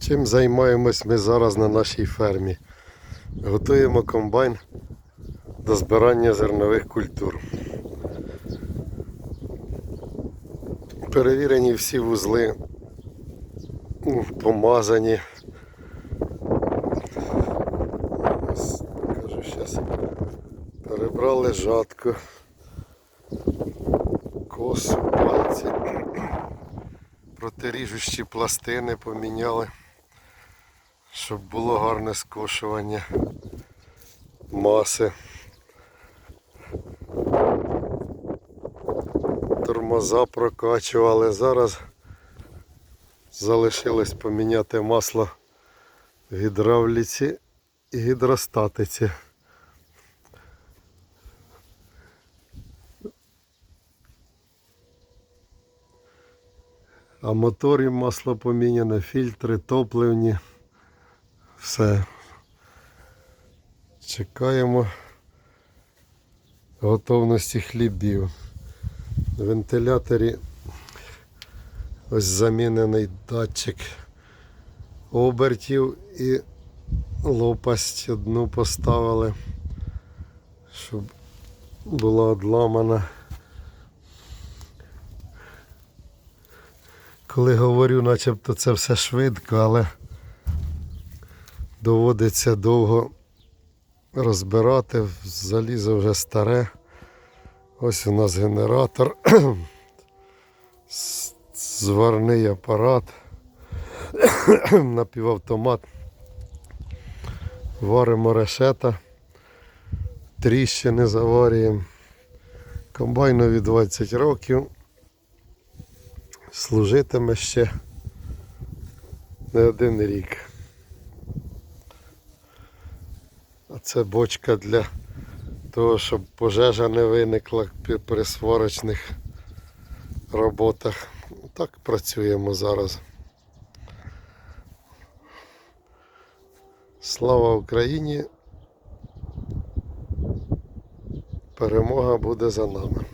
Чим займаємось ми зараз на нашій фермі? Готуємо комбайн до збирання зернових культур. Перевірені всі вузли, ну, помазані. Кажу, зараз перебрали жатку, косу, пальці, протиріжущі пластини поміняли, щоб було гарне скошування маси. Тормоза прокачували. Зараз залишилось поміняти масло в гідравліці і гідростатиці. А моторі масло поміняне, фільтри, топливні. Все. Чекаємо готовності хлібів. В вентиляторі ось замінений датчик обертів і лопасть одну поставили, щоб була одламана. Коли говорю, начебто це все швидко, але доводиться довго розбирати, залізо вже старе. Ось у нас генератор, зварний апарат, напівавтомат. Варимо решета, тріщини заварюємо. Комбайнові 20 років. Служитиме ще не один рік. А це бочка для того, щоб пожежа не виникла при сварочних роботах. Так працюємо зараз. Слава Україні! Перемога буде за нами.